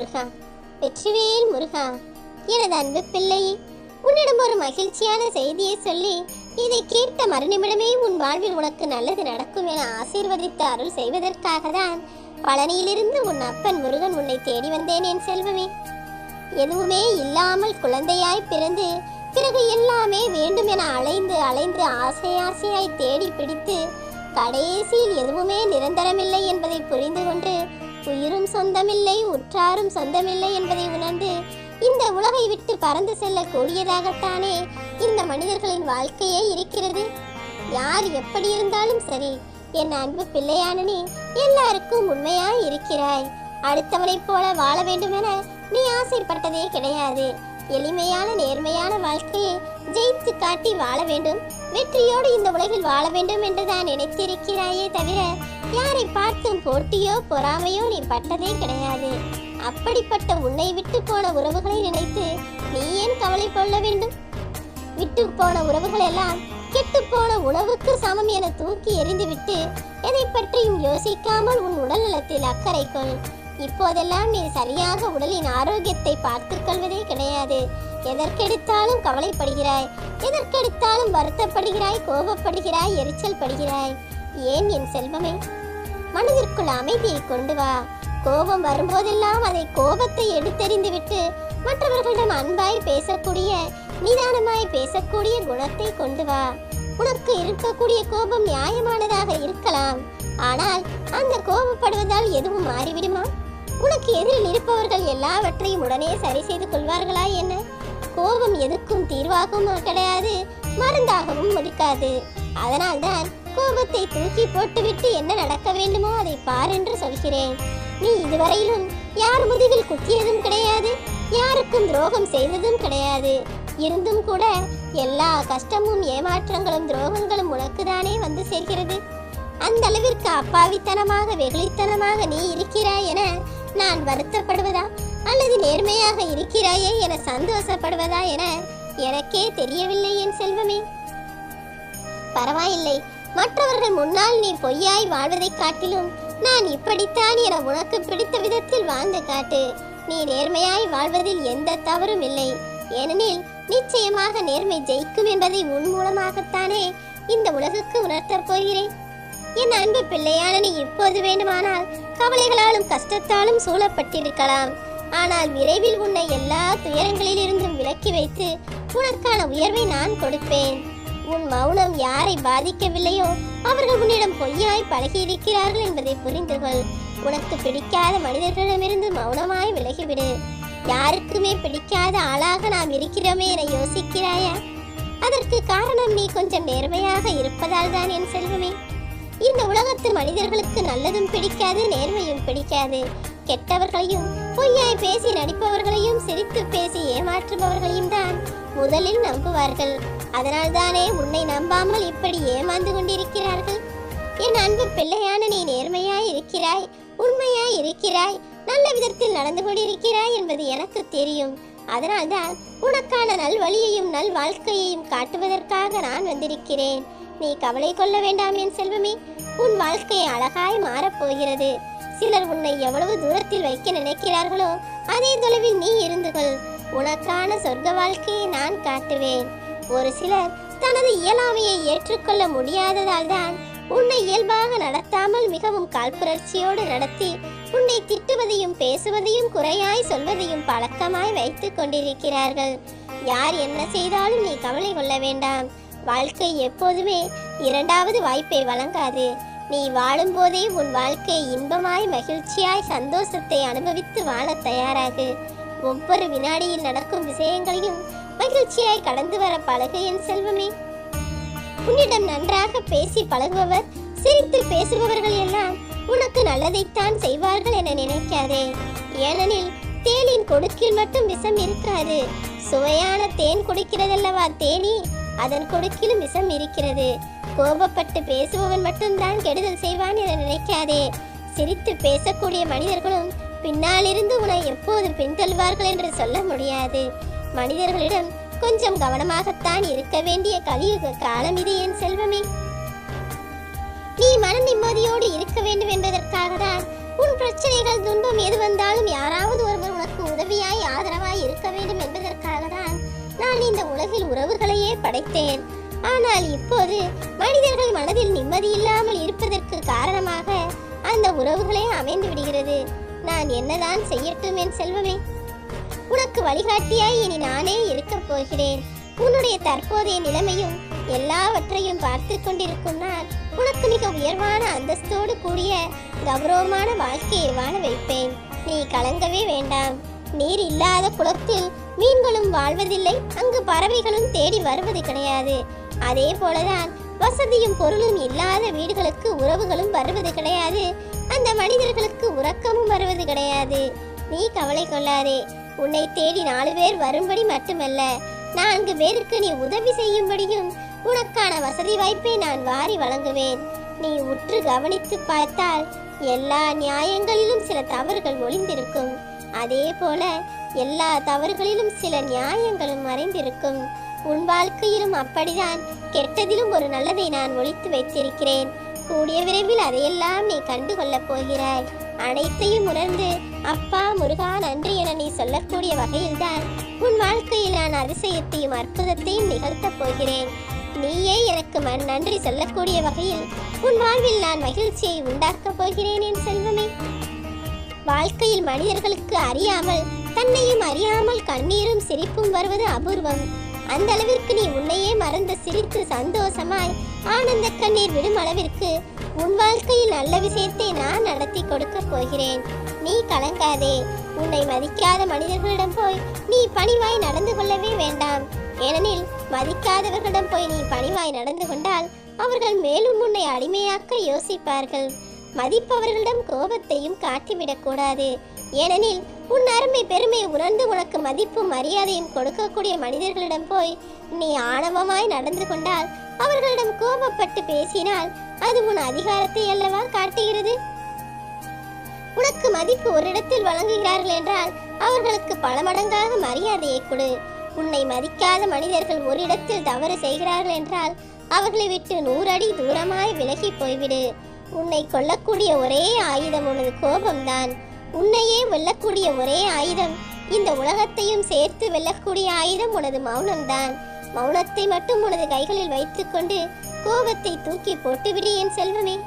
முருகா. வெற்றிவேல் முருகா. எனது அன்பு பிள்ளை உன்னிடம் ஒரு மகிழ்ச்சியான செய்தியை சொல்லி இதை கேட்ட மறுநிமிடமே உன் வாழ்வில் உனக்கு நல்லது நடக்கும் என ஆசீர்வதித்து அருள் செய்வதற்காக தான் பழனியிலிருந்து உன் அப்பன் முருகன் உன்னை தேடி வந்தேன் என் செல்வமே. எதுவுமே இல்லாமல் குழந்தையாய் பிறந்து பிறகு எல்லாமே வேண்டும் என அலைந்து அலைந்து ஆசை ஆசையாய் தேடி பிடித்து கடைசியில் எதுவுமே நிரந்தரமில்லை என்பதை புரிந்து கொண்டு உயிரும் சொந்தமில்லை உற்றாரும் சொந்தமில்லை என்பதை உணர்ந்து இந்த உலகை விட்டு பறந்து செல்லக்கூடியதாகத்தானே இந்த மனிதர்களின் வாழ்க்கையே இருக்கிறது. யார் எப்படி இருந்தாலும் சரி என் அன்பு பிள்ளையானனி எல்லாருக்கும் உண்மையாய் இருக்கிறாய். அடுத்தவனைப் போல வாழ வேண்டுமென நீ ஆசைப்பட்டதே கிடையாது. எளிமையான நேர்மையான வாழ்க்கையை ஜெயித்து காட்டி வாழ வேண்டும். வெற்றியோடு இந்த உலகில் வாழ வேண்டும் என்றுதான் நினைத்திருக்கிறாயே தவிர யாரை பார்த்தும் போட்டியோ பொறாமையோ நீ பட்டதே கிடையாது. அப்படிப்பட்ட உன்னை விட்டு போன உறவுகளை நினைத்து நீ ஏன் கவலை கொள்ள வேண்டும்? விட்டு போன உறவுகள் எல்லாம் கெட்டு போன உணவுக்கு சமம் என தூக்கி எறிந்துவிட்டு எதை பற்றியும் யோசிக்காமல் உன் உடல் நலத்தில் அக்கறை கொள். இப்போதெல்லாம் நீ சரியாக உடலின் ஆரோக்கியத்தை பார்த்துக் கொள்வதே கிடையாது. எதற்கெடுத்தாலும் கவலைப்படுகிறாய். எதற்கெடுத்தாலும் வருத்தப்படுகிறாய் கோபப்படுகிறாய் எரிச்சல் படுகிறாய். ஏன் என் செல்வமே? மனதிற்குள் அமைதியை கொண்டு வா. கோபம் வரும்போதெல்லாம் அதை கோபத்தை எடுத்தெறிந்து விட்டு மற்றவர்களிடம் அன்பாய் பேசக்கூடிய நிதானமாய் பேசக்கூடிய குணத்தை கொண்டு வா. உனக்கு இருக்கக்கூடிய கோபம் நியாயமானதாக இருக்கலாம். ஆனால் அந்த கோபப்படுவதால் எதுவும் மாறிவிடுமா? உனக்கு எதிரில் இருப்பவர்கள் எல்லாவற்றையும் உடனே சரி செய்து கொள்வார்களா என்ன? கோபம் எதுக்கும் தீர்வாகவும் கிடையாது மருந்தாகவும் இருக்காது அதனால்தான் கோபத்தை தூக்கி போட்டுவிட்டு என்ன நடக்க வேண்டுமோ அதை பார் என்று சொல்கிறேன். நீ இதுவரையிலும் யார் முதுகில் குத்தியதும் கிடையாது யாருக்கும் துரோகம் செய்ததும் கிடையாது. இருந்தும் கூட எல்லா கஷ்டமும் ஏமாற்றங்களும் துரோகங்களும் உனக்குதானே வந்து சேர்கிறது. அந்த அளவிற்கு அப்பாவித்தனமாக வெகுளித்தனமாக நீ இருக்கிறாய் என நான் வருத்தப்படுவதா? அல்லது நேர்மையாக இருக்கிறாயே என சந்தோஷப்படுவதா என எனக்கே தெரியவில்லை என் செல்வமே. பரவாயில்லை மற்றவர்கள் முன்னால் நீ பொய்யாய் வாழ்வதைக் காட்டிலும் நான் இப்படித்தான் என உனக்கு பிடித்த விதத்தில் வாழ்ந்து காட்டு. நீ நேர்மையாய் வாழ்வதில் எந்த தவறும் இல்லை. ஏனெனில் நிச்சயமாக நேர்மை ஜெயிக்கும் என்பதை உன் மூலமாகத்தானே இந்த உலகுக்கு உணர்த்தப் போகிறேன். என் அன்பு பிள்ளையான நீ இப்போது வேண்டுமானால் கவலைகளாலும் கஷ்டத்தாலும் சூழப்பட்டிருக்கலாம். ஆனால் விரைவில் உன்னை எல்லா துயரங்களிலிருந்தும் விலக்கி வைத்து உனக்கான உயர்வை நான் கொடுப்பேன். உன் மௌனம் யாரை பாதிக்கவில்லையோ அவர்கள் உன்னிடம் பொய்யாய் பழகியிருக்கிறார்கள் என்பதை புரிந்து கொள் உனக்கு பிடிக்காத மனிதர்களிடமிருந்து மௌனமாய் விலகிவிடு. யாருக்குமே பிடிக்காத ஆளாக நாம் இருக்கிறோமே என யோசிக்கிறாயா? அதற்கு காரணம் நீ கொஞ்சம் நேர்மையாக இருப்பதால் தான் என் செல்வமே. இந்த உலகத்து மனிதர்களுக்கு நல்லதும் பிடிக்காது நேர்மையும் பிடிக்காது. கெட்டவர்களையும் பொய்யாய் பேசி நடிப்பவர்களையும் சிரித்து பேசி ஏமாற்றுபவர்களையும் தான் முதலில் நம்புவார்கள். அதனால்தானே உன்னை நம்பாமல் இப்படி ஏமாந்து கொண்டிருக்கிறார்கள்? என் அன்பு பிள்ளையான நீ நேர்மையாய் இருக்கிறாய் உண்மையாய் இருக்கிறாய் நல்ல விதத்தில் நடந்து கொண்டிருக்கிறாய் என்பது எனக்கு தெரியும். அதனால்தான் உனக்கான நல்வழியையும் நல் வாழ்க்கையையும் காட்டுவதற்காக நான் வந்திருக்கிறேன். நீ கவலை கொள்ள வேண்டாம் என் செல்வமே. உன் வாழ்க்கை அழகாய் மாறப்போகிறது. சிலர் உன்னை எவ்வளவு தூரத்தில் வைக்க நினைக்கிறார்களோ அதே தொலைவில் நீ இருந்துகொள் உனக்கான சொர்க்க வாழ்க்கையை நான் காட்டுவேன். ஒரு சிலர் தனது இயலாமையை ஏற்றுக்கொள்ள முடியாததால் தான் உன்னை இயல்பாக நடத்தாமல் மிகவும் காழ்ப்புணர்ச்சியோடு நடத்தி உன்னை திட்டுவதையும் பேசுவதையும் குறையாய் சொல்வதையும் பழக்கமாய் வைத்துக் கொண்டிருக்கிறார்கள். யார் என்ன செய்தாலும் நீ கவலை கொள்ள வேண்டாம். வாழ்க்கை எப்போதுமே இரண்டாவது வாய்ப்பை வழங்காது. நீ வாழும்போதே உன் வாழ்க்கை இன்பமாய் மகிழ்ச்சியாய் சந்தோஷத்தை அனுபவித்து வாழத் தயாராகு. ஒவ்வொரு வினாடியில் நடக்கும் விஷயங்களையும் மகிழ்ச்சியாய் கடந்து வர பழகு என் செல்வமே. உன்னிடம் நன்றாக பேசி பழகுபவர் சிரித்து பேசுபவர்கள் எல்லாம் உனக்கு நல்லதைத்தான் செய்வார்கள் என நினைக்காதே. ஏனெனில் தேனின் கொடுக்கில் மட்டும் விஷம் இருக்காது சுவையான தேன் குடிக்கிறதல்லவா தேனி? அதன் கொடுக்கிலும் விஷம் இருக்கிறது. கோபப்பட்டு பேசுபவன் மட்டும்தான் கெடுதல் செய்வான் என நினைக்காதே. சிரித்து பேசக்கூடிய மனிதர்களும் பின்னாலிருந்து உன்னை எப்போது பின்தள்ளுவார்கள் என்று சொல்ல முடியாது. மனிதர்களிடம் கொஞ்சம் கவனமாகத்தான் இருக்க வேண்டிய கலியுக காலம் இது என் செல்வமே. நீ மன நிம்மதியோடு இருக்க வேண்டும் என்பதற்காக தான் உன் பிரச்சனைகள் துன்பம் எது வந்தாலும் யாராவது ஒருவர் உனக்கு உதவியாய் ஆதரவாய் இருக்க வேண்டும் என்பதற்காக தான் நான் இந்த உலகில் உறவுகளையே படைத்தேன். ஆனால் இப்போது மனிதர்கள் மனதில் நிம்மதி இல்லாமல் இருப்பதற்கு காரணமாக அந்த உறவுகளே அமைந்து விடுகிறது. நான் என்னதான் செய்யட்டும் என் செல்வமே. உனக்கு வழிகாட்டியாய் இனி நானே இருக்கப் போகிறேன். உன்னுடைய தற்போதைய நிலைமையும் எல்லாவற்றையும் பார்த்து கொண்டிருக்கும் நான் உனக்கு மிக உயர்வான அந்தஸ்தோடு கூடிய கௌரவமான வாழ்க்கையை வாழ வைப்பேன். நீ கலங்கவே வேண்டாம். நீர் இல்லாத குளத்தில் மீன்களும் வாழ்வதில்லை அங்கு பறவைகளும் தேடி வருவது கிடையாது. அதே போலதான் வசதியும் பொருளும் இல்லாத வீடுகளுக்கு உறவுகளும் வருவது கிடையாது. அந்த மனிதர்களுக்கு உறக்கமும் வருவது கிடையாது. நீ கவலை கொள்ளாதே. உன்னை தேடி நாலு பேர் வரும்படி மட்டுமல்ல நான்கு பேருக்கு நீ உதவி செய்யும்படியும் உனக்கான வசதி வாய்ப்பை நான் வாரி வழங்குவேன். நீ உற்று கவனித்து பார்த்தால் எல்லா நியாயங்களிலும் சில தவறுகள் ஒளிந்திருக்கும். அதே போல எல்லா தவறுகளிலும் சில நியாயங்களும் மறைந்திருக்கும். உன் வாழ்க்கையிலும் அப்படிதான் கெட்டதிலும் ஒரு நல்லதை நான் ஒழித்து வைத்திருக்கிறேன். கூடிய விரைவில் அதையெல்லாம் நீ கண்டு கொள்ளப் போகிறாய். அனைத்தையும் உணர்ந்து அப்பா முருகா நன்றி என நீ சொல்லக்கூடிய வகையில்தான் உன் வாழ்க்கையில் நான் அதிசயத்தையும் அற்புதத்தையும் நிகழ்த்தப் போகிறேன். நீயே எனக்கு மண் நன்றி சொல்லக்கூடிய வகையில் உன் வாழ்வில் நான் மகிழ்ச்சியை உண்டாக்கப் போகிறேன் என் செல்வமே. வாழ்க்கையில் மனிதர்களுக்கு அறியாமல் தன்னையும் அறியாமல் கண்ணீரும் சிரிப்பும் வருவது அபூர்வம். அந்த அளவிற்கு நீ உன்னையே மறந்து சிரித்து சந்தோஷமாய் ஆனந்த கண்ணீர் விடும் அளவிற்கு உன் வாழ்க்கையில் நல்ல விஷயத்தை நான் நடத்தி கொடுக்க போகிறேன். நீ கலங்காதே. உன்னை மதிக்காத மனிதர்களிடம் போய் நீ பணிவாய் நடந்து கொள்ளவே வேண்டாம். ஏனெனில் மதிக்காதவர்களிடம் போய் நீ பணிவாய் நடந்து கொண்டால் அவர்கள் மேலும் உன்னை அடிமையாக்க யோசிப்பார்கள். மதிப்பவர்களிடம் கோபத்தையும் காட்டிவிடக்கூடாது ஏனெனில் உன் அருமை பெருமை உணர்ந்து உனக்கு மதிப்பும் மரியாதையும் கொடுக்கக்கூடிய மனிதர்களிடம் போய் நீ ஆணவமாய் நடந்து கொண்டால் அவர்களிடம் கோபப்பட்டு பேசினால் அது உன் அதிகாரத்தை அல்லவா காட்டுகிறது? உனக்கு மதிப்பு ஒரு இடத்தில் வழங்குகிறார்கள் என்றால் அவர்களுக்கு பல மடங்காக மரியாதையை கொடு. உன்னை மதிக்காத மனிதர்கள் ஒரு இடத்தில் தவறு செய்கிறார்கள் என்றால் அவர்களை விட்டு நூறடி தூரமாய் விலகி போய்விடு. உன்னை கொல்லக்கூடிய ஒரே ஆயுதம் உனது கோபம்தான். உன்னையே வெல்லக்கூடிய ஒரே ஆயுதம் இந்த உலகத்தையும் சேர்த்து வெல்லக்கூடிய ஆயுதம் உனது மௌனம்தான். மௌனத்தை மட்டும் உனது கைகளில் வைத்துக்கொண்டு கோபத்தை தூக்கி போட்டுவிடு என் செல்வமே.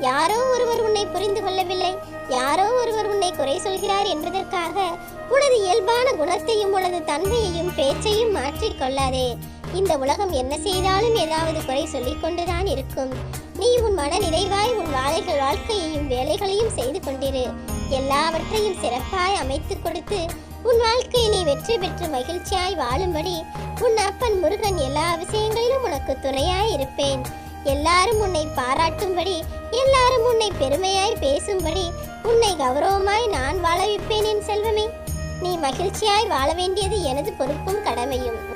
யாரோ ஒருவர் உன்னை புரிந்து கொள்ளவில்லை. யாரோ ஒருவர் உன்னை குறை சொல்கிறார் என்பதற்காக உனது இயல்பான குணத்தையும் உனது தன்மையையும் பேச்சையும் மாற்றிக்கொள்ளாதே இந்த உலகம் என்ன செய்தாலும் ஏதாவது குறை சொல்லிக் கொண்டுதான் இருக்கும். நீ உன் மன நிறைவாய் உன் வாழைகள் வாழ்க்கையையும் வேலைகளையும் செய்து கொண்டிரு. எல்லாவற்றையும் சிறப்பாய் அமைத்துக் கொடுத்து உன் வாழ்க்கை நீ வெற்றி பெற்று மகிழ்ச்சியாய் வாழும்படி உன் அப்பன் முருகன் எல்லா விஷயங்களிலும் உனக்கு துணையாய் இருப்பேன். எல்லாரும் உன்னை பாராட்டும்படி எல்லாரும் உன்னை பெருமையாய் பேசும்படி உன்னை கௌரவமாய் நான் வாழ வைப்பேன் என் செல்வமே. நீ மகிழ்ச்சியாய் வாழ வேண்டியது எனது பொறுப்பும் கடமையும்.